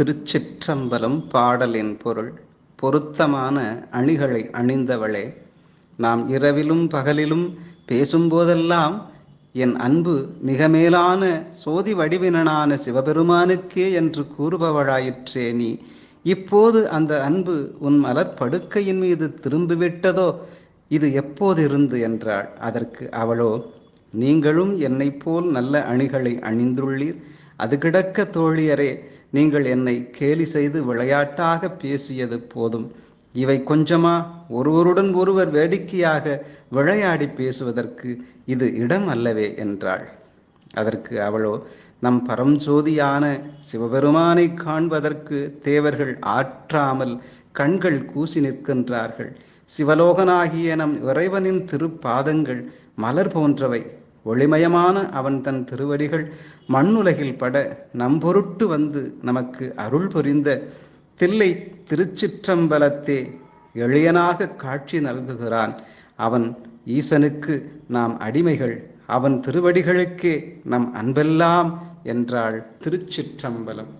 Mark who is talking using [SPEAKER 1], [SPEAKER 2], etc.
[SPEAKER 1] திருச்சிற்றம்பலம் பாடலின் பொருள் பொருத்தமான அணிகளை அணிந்தவளே நாம் இரவிலும் பகலிலும் பேசும்போதெல்லாம் என் அன்பு மிக மேலான சோதி வடிவினனான சிவபெருமானுக்கே என்று கூறுபவளாயிற்றே நீ. இப்போது அந்த அன்பு உன் மலர்ப்படுக்கையின் மீது திரும்பிவிட்டதோ? இது எப்போதிருந்து என்றாள். அதற்கு அவளோ நீங்களும் என்னைப் போல் நல்ல அணிகளை அணிந்துள்ளீர். அது கிடக்க தோழியரே நீங்கள் என்னை கேலி செய்து விளையாட்டாக பேசியது போதும். இவை கொஞ்சமா ஒருவருடன் ஒருவர் வேடிக்கையாக விளையாடி பேசுவதற்கு இது இடம் அல்லவே என்றாள். அதற்கு அவளோ நம் பரம்ஜோதியான சிவபெருமானை காண்பதற்கு தேவர்கள் ஆற்றாமல் கண்கள் கூசி நிற்கின்றார்கள். சிவலோகனாகிய நம் இறைவனின் திருப்பாதங்கள் மலர் போன்றவை ஒளிமயமான அவன் தன் திருவடிகள் மண்ணுலகில் பட நம்பொருட்டு வந்து நமக்கு அருள் புரிந்த தில்லை திருச்சிற்றம்பலத்தே எளியனாக காட்சி நல்குகிறான். அவன் ஈசனுக்கு நாம் அடிமைகள் அவன் திருவடிகளுக்கே நம் அன்பெல்லாம் என்றாள் திருச்சிற்றம்பலம்.